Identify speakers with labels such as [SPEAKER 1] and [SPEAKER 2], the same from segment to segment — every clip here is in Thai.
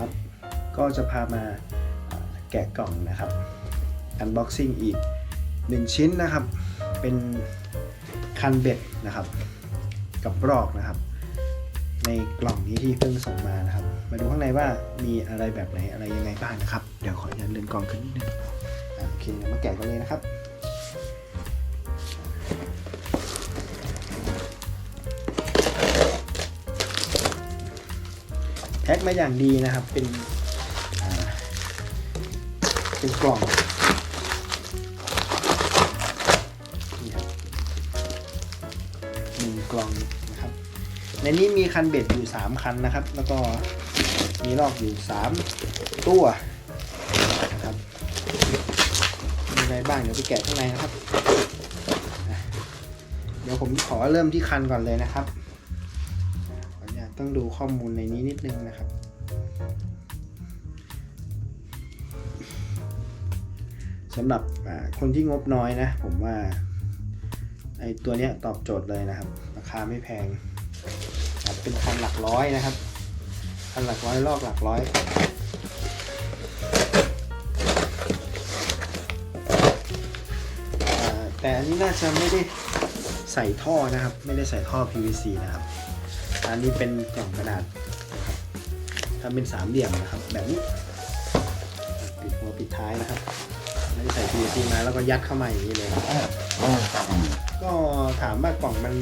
[SPEAKER 1] ครับ ก็จะพามาแกะกล่องนะครับ unboxing อีก 1 ชิ้นนะครับ เป็นคันเบ็ดนะครับ กับรอกนะครับ ในกล่องนี้ที่เพิ่งส่งมานะครับ มาดูข้างในว่ามีอะไรแบบไหนอะไรยังไงบ้างนะครับ เดี๋ยวขออนุญาตเลื่อนกล่องขึ้นนิดนึงอะโอเคมาแกะกันเลยนะครับ แพ็คมาอย่างดีนะครับ เป็นเป็นกล่องนี่ครับหนึ่งกล่องนะครับ ในนี้มีคันเบ็ดอยู่ 3 คันนะครับ แล้วก็มีลอกอยู่ 3 ตัวนะครับมีอะไรบ้างเดี๋ยวไปแกะข้างในนะครับ เดี๋ยวผมขอเริ่มที่คันก่อนเลยนะครับ ต้องดูข้อมูลในนี้นิดนึงนะครับ สำหรับคนที่งบน้อยนะ ผมว่าไอตัวเนี้ยตอบโจทย์เลยนะครับ ราคาไม่แพงเป็นคันหลักร้อยนะครับคันหลักร้อยลอกหลักร้อยแต่อันนี้น่าจะไม่ได้ใส่ท่อนะครับ ไม่ได้ใส่ท่อ PVC นะครับ อันนี้เป็นกล่องกระดาษนะครับทำเป็นสามเหลี่ยมนะครับ แบบนี้ปิดหัวปิดท้ายนะครับไม่ได้ใส่ PVC มาแล้วก็ยัดเข้ามาอย่างนี้เลยก็ถามว่ากล่องมัน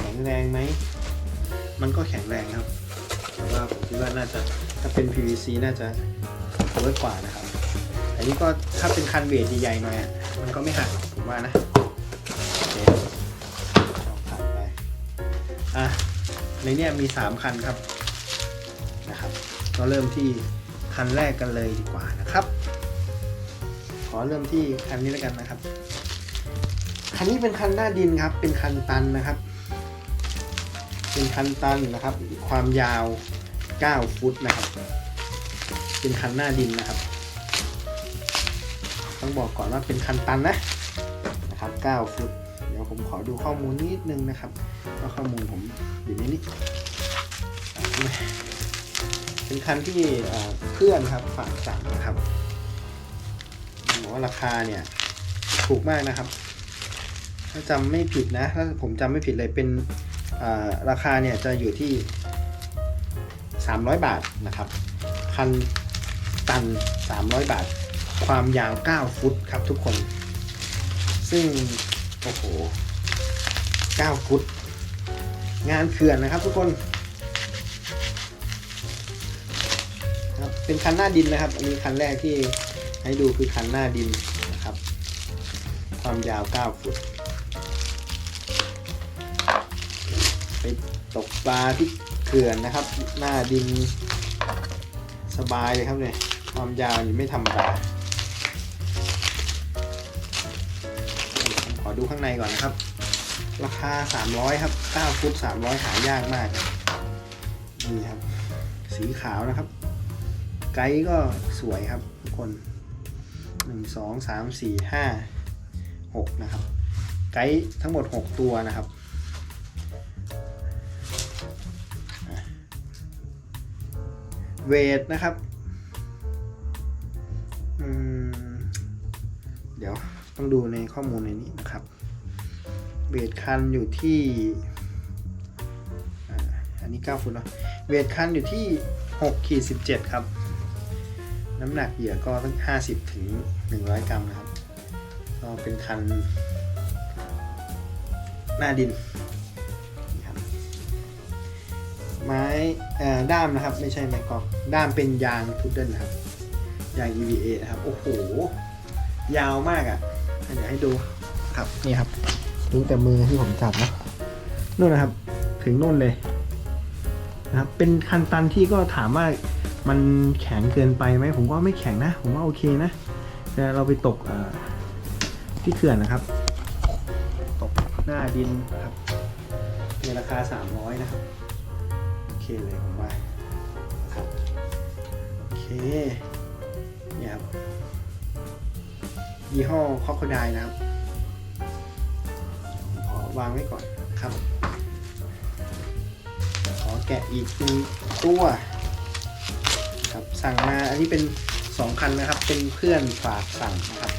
[SPEAKER 1] แข็งแรงไหม มันก็แข็งแรงครับ แต่ว่าผมคิดว่าน่าจะถ้าเป็น PVC น่าจะเวิร์กกว่านะครับ อันนี้ก็ถ้าเป็นคันเวทใหญ่ๆหน่อยมันก็ไม่หักผมว่านะ โอเคลองผ่านไป อะ ในนี้มี 3 คันครับนะครับก็เริ่มที่คันแรกกันเลยดีกว่านะครับ ขอเริ่มที่คันนี้แล้วกันนะครับ คันนี้เป็นคันหน้าดินครับ เป็นคันตันนะครับ เป็นคันตันนะครับ ความยาว 9 ฟุตนะครับ เป็นคันหน้าดินนะครับ ต้องบอกก่อนว่าเป็นคันตันนะนะครับ 9 ฟุต ผมขอดูข้อมูลนิดนึงนะครับว่าข้อมูลผมอยู่ในนี้เป็นคันที่เพื่อนครับฝากสั่งนะครับบอกว่าราคาเนี่ยถูกมากนะครับ ถ้าจำไม่ผิดนะถ้าผมจำไม่ผิดเลยเป็นราคาเนี่ยจะอยู่ที่ 300 บาทนะครับคันตัน 300 บาท ความยาว 9 ฟุตครับทุกคน ซึ่ง โอ้โห9ฟุตงานเขื่อนนะครับ ทุกคนครับเป็นคันหน้าดินนะครับ อันนี้คันแรกที่ให้ดูคือคันหน้าดินนะครับ ความยาว 9 ฟุต ไปตกปลาที่เขื่อนนะครับ หน้าดินสบายเลยครับเนี่ย ความยาวนี่ไม่ธรรมดา ดูข้างในก่อนนะครับ ราคา 300 ครับ 9 ฟุต 300 หายากมาก นี่ครับ สีขาวนะครับ ไกด์ก็สวยครับทุกคน 1 2 3 4 5 6 นะครับ ไกด์ทั้งหมด 6 ตัวนะครับเวทนะครับอืมเดี๋ยว ต้องดูในข้อมูลในนี้นะครับ เวทคันอยู่ที่อันนี้ 9 ฟุตเนาะ เวทคันอยู่ที่6ขีด17 ครับ น้ำหนักเหยื่อก็ตั้ง 50 ถึง 100 กรัมนะครับ ก็เป็นคัน หน้าดินนะครับไม้ด้ามนะครับ ไม่ใช่ไม้กอล์ฟด้ามเป็นยางพุดเดิลนะครับ ยาง EVA นะครับ โอ้โห ยาวมากอะ่ะ เดี๋ยวให้ดูครับนี่ครับดูแต่มือที่ผมจับนะนู่นนะครับ ถึงนู่นเลยนะครับ เป็นคันตันที่ก็ถามว่ามันแข็งเกินไปไหมผมว่าไม่แข็งนะ ผมว่าโอเคนะแต่เราไปตกเอ่อที่เขื่อนนะครับ ตกหน้าดินนะครับในราคา 300 นะครับ โอเคเลยผมว่านะครับโอเคเนี่ยครับ ยี่ห้อคอ c ค d ไดนะครับขอวางไว้ก่อนครับ ขอแกะอีกหนึ่งตัวครับสั่งมาอันนี้เป็นสองคันนะครับ เป็นเพื่อนฝากสั่งนะครับ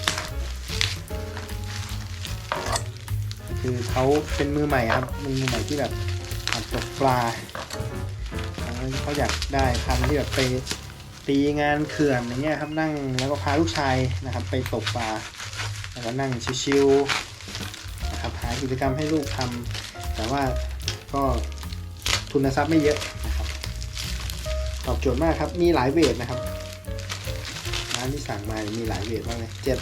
[SPEAKER 1] คือเขาเป็นมือใหม่ครับมือใหม่ที่แบบหัดตกปลาเขาอยากได้คันที่แบบไป ตีงานเขื่อนอย่างเงี้ยครับนั่งแล้วก็พาลูกชายนะครับ ไปตกปลาแล้วก็นั่งชิวๆนะครับหากิจกรรมให้ลูกทำแต่ว่าก็ทุนทรัพย์ไม่เยอะนะครับ ตอบโจทย์มากครับมีหลายเวทนะครับร้านที่สั่งมามีหลายเวทมากเลยเจ็ด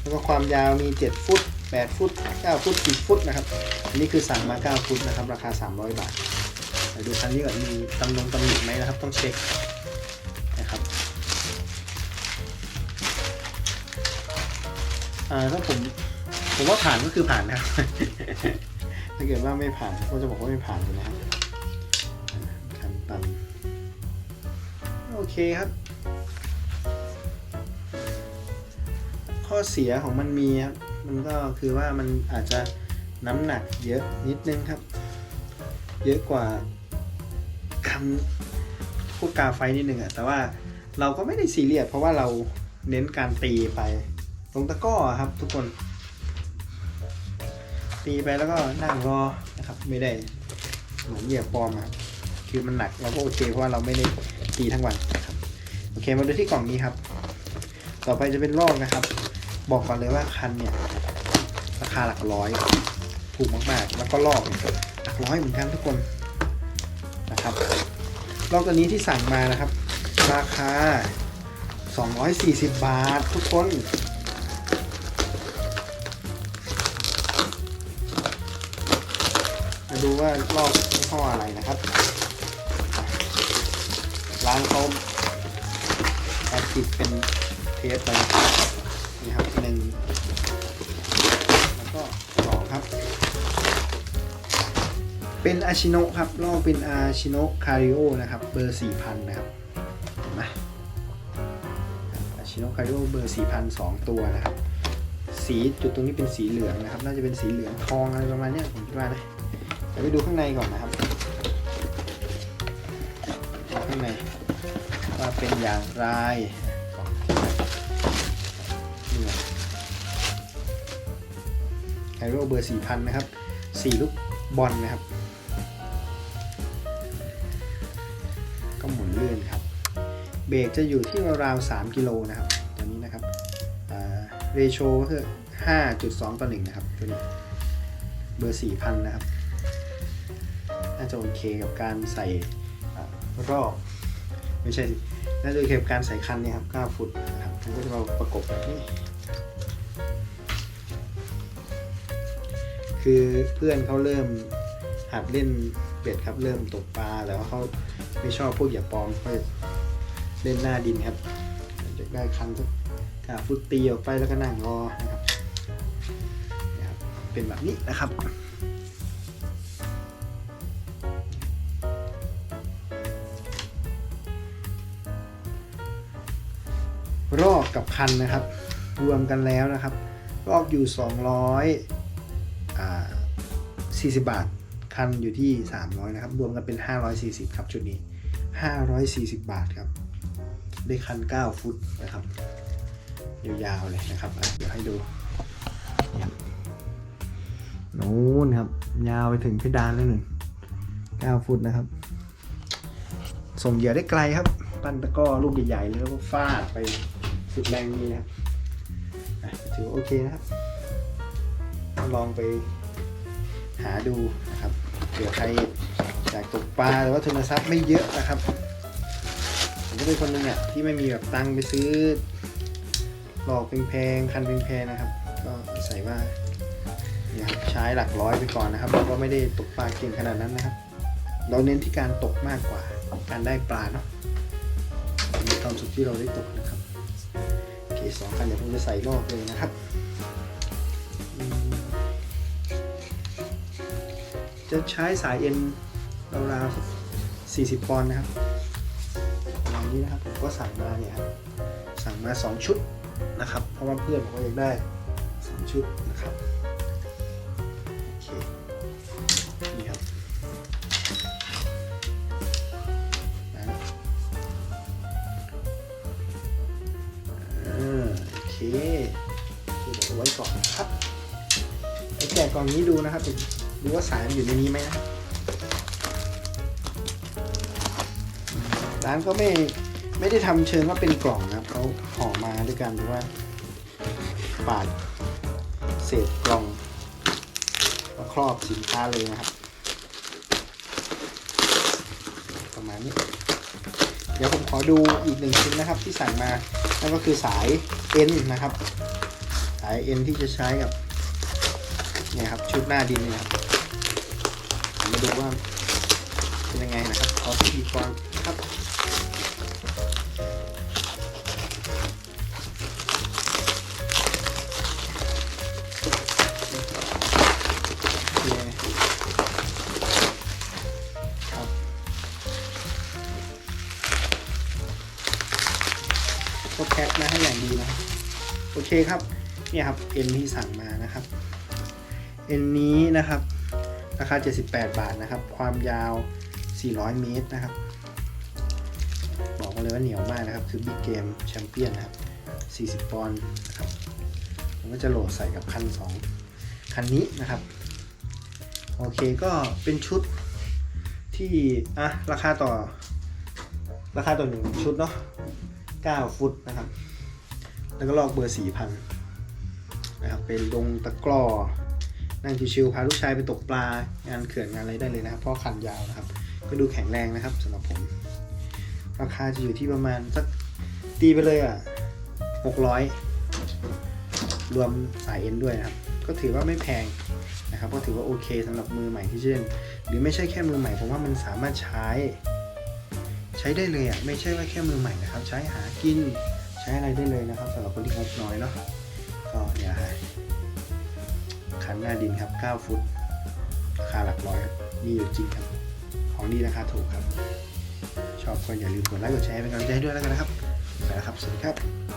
[SPEAKER 1] แล้วก็ความยาวมี 7 ฟุต 8 ฟุต 9 ฟุต 10 ฟุตนะครับ อันนี้คือสั่งมา 9 ฟุตนะครับ ราคา 300 บาทดูคันนี้ก่อนมีตำนงตำหนิไหมนะครับ ต้องเช็ค อ่าถ้าผมผมว่าผ่านก็คือผ่านนะครับถ้าเกิดว่าไม่ผ่านก็จะบอกว่าไม่ผ่านเลยนะครับคันตันโอเคครับ ข้อเสียของมันมีครับมันก็คือว่ามันอาจจะน้ำหนักเยอะนิดนึงครับ เยอะกว่าคำพวกกาไฟนิดนึงอะแต่ว่าเราก็ไม่ได้ซีเรียสเพราะว่าเราเน้นการตีไป ตรงตะก้อครับทุกคน ตีไปแล้วก็นั่งรอนะครับ ไม่ได้เหมือนเหยียบปลอมครับคือมันหนักเราก็โอเคเพราะว่าเราไม่ได้ตีทั้งวันนะครับโอเคมาดูที่กล่องนี้ครับ ต่อไปจะเป็นลอกนะครับ บอกก่อนเลยว่าคันเนี่ยราคาหลักร้อยถูกมากๆ แล้วก็ลอกหลักร้อยเหมือนกันทุกคนนะครับลอกตัวนี้ที่สั่งมานะครับ ราคา 240 บาททุกคน มาดูว่าลอกยี่ห้ออะไรนะครับ ร้านเขาตัดติดเป็นเทปไปนี่ครับหนึ่งแล้วก็สองครับ เป็นอาชิโนะครับลอกเป็นอาชิโนคาริโอนะครับ เบอร์4,000นนะครับเห็นไหมอาชิโนคาริโอเบอร์4,000สองตัวนะครับสีจุดตรงนี้เป็นสีเหลืองนะครับ น่าจะเป็นสีเหลืองทองอะไรประมาณเนี้ยผมคิดว่านะ ดี๋ยวไปดูข้างในก่อนนะครับข้างในว่าเป็นอย่างไรนี่ไฮโรเบอร์4,000นะครับสีลูกบอลนะครับ ก็หมุนลื่นครับ เบรกจะอยู่ที่ราวๆ3กิโลนะครับตัวนี้นะครับเรโชก็คือ5.2 ต่อ1นะครับตัวนี้เบอร์ 4,000 นะครับ น่าจะโอเคกับการใส่รอบไม่ใช่น่าจะโอเคกับการใส่คันเนี่ยครับ9ฟุตนะครับมันก็จะมาประกบแบบนี้คือเพื่อนเขาเริ่มหัดเล่นเบ็ดครับเริ่มตกปลาแต่ว่าเขาไม่ชอบพวกเหยียบปลอมเขาเล่นหน้าดินครับจะได้คันสักกาฟุตตีออกไปแล้วก็นั่งรอนะครับเป็นแบบนี้นะครับ รอกกับคันนะครับ รวมกันแล้วนะครับ รอกอยู่200อ่า40 บาท คันอยู่ที่ 300 นะครับ รวมกันเป็น 540 ครับชุดนี้ 540 บาทครับ ได้คัน 9 ฟุตนะครับ ยาวๆเลยนะครับ เดี๋ยวให้ดูนู้นครับ ยาวไปถึงเพดานเลยหนึ่ง 9 ฟุตนะครับ ส่งเหยื่อได้ไกลครับ ปั้นตะก้อลูกใหญ่ๆเลยแล้วก็ฟาดไป สุดแรงดีนะครับถือโอเคนะครับ ลองไปหาดูนะครับเผื่อใครอยากตกปลาหรือว่าทุนทรัพย์ไม่เยอะนะครับผมก็เป็นคนหนึ่งอะที่ไม่มีแบบตังค์ไปซื้อหลอกแพงคันแพงนะครับ ก็อาศัยว่าเนี่ยใช้หลักร้อยไปก่อนนะครับเราก็ไม่ได้ตกปลาเก่งขนาดนั้นนะครับ เราเน้นที่การตกมากกว่าการได้ปลาเนาะมีความสุขที่เราได้ตกนะครับ อเคสองคันเดี๋ยวผมจะใส่นอกเลยนะครับ จะใช้สายเอ็นราวๆ 40 ปอนด์นะครับอย่างนี้นะครับผมก็สั่งมาเนี่ยครับสั่งมา 2 ชุดนะครับ เพราะว่าเพื่อนผมก็อยากได้ 2 ชุดนะครับ คเดี๋ยวเอาไว้ก่อนนะครับไปแกะกล่องนี้ดูนะครับดูว่าสายมันอยู่ในนี้ไหมนะร้านก็ไม่ไม่ได้ทำเชิงว่าเป็นกล่องนะครับเขาห่อมาด้วยกันหรือว่าปาดเศษกล่องมาครอบสินค้าเลยนะครับ ประมาณนี้ เดี๋ยวผมขอดูอีกหนึ่งชิ้นนะครับที่สั่งมา นั่นก็คือสายเอ็นนะครับ สายเอ็นที่จะใช้กับเนี่ยครับชุดหน้าดินเนี่ยครับมาดูว่าเป็นยังไงนะครับขอพิธีกรครับ อเคครับเนี่ยครับเอ็นที่สั่งมานะครับเอ็นนี้นะครับราคา 78 บาทนะครับ ความยาว 400 เมตรนะครับ บอกมาเลยว่าเหนียวมากนะครับ คือบิ๊กเกมแชมเปี้ยนนะครับ 40 ปอนด์นะครับผมก็จะโหลดใส่กับคัน 2 คันนี้นะครับ โอเคก็เป็นชุดที่อะราคาต่อ ราคาต่อหนึ่งชุดเนาะ9 ฟุตนะครับ แล้วก็ลอกเบอร์4,000นนะครับเป็นลงตะกร้อนั่งชิวๆพาลูกชายไปตกปลางานเขื่อนงานอะไรได้เลยนะครับเพราะคันยาวนะครับ ก็ดูแข็งแรงนะครับสำหรับผม ราคาจะอยู่ที่ประมาณสักตีไปเลยอะ600รวมสายเอ็นด้วยนะครับ ก็ถือว่าไม่แพงนะครับ ก็ถือว่าโอเคสำหรับมือใหม่ที่จะเล่น หรือไม่ใช่แค่มือใหม่ผมว่ามันสามารถใช้ ใช้ได้เลยอะไม่ใช่ว่าแค่มือใหม่นะครับ ใช้หากิน ช้อะไรได้เลยนะครับสำหรับคนที่งบน้อยเนาะก็เนี่ยฮะคันหน้าดินครับ 9 ฟุตราคาหลักร้อยมีอยู่จริงครับ ของดีราคาถูกครับ ชอบก็อย่าลืมกดไลค์กดแชร์เป็นกำลังใจให้ด้วยแล้วกันนะครับไปแล้วครับ สวัสดีครับ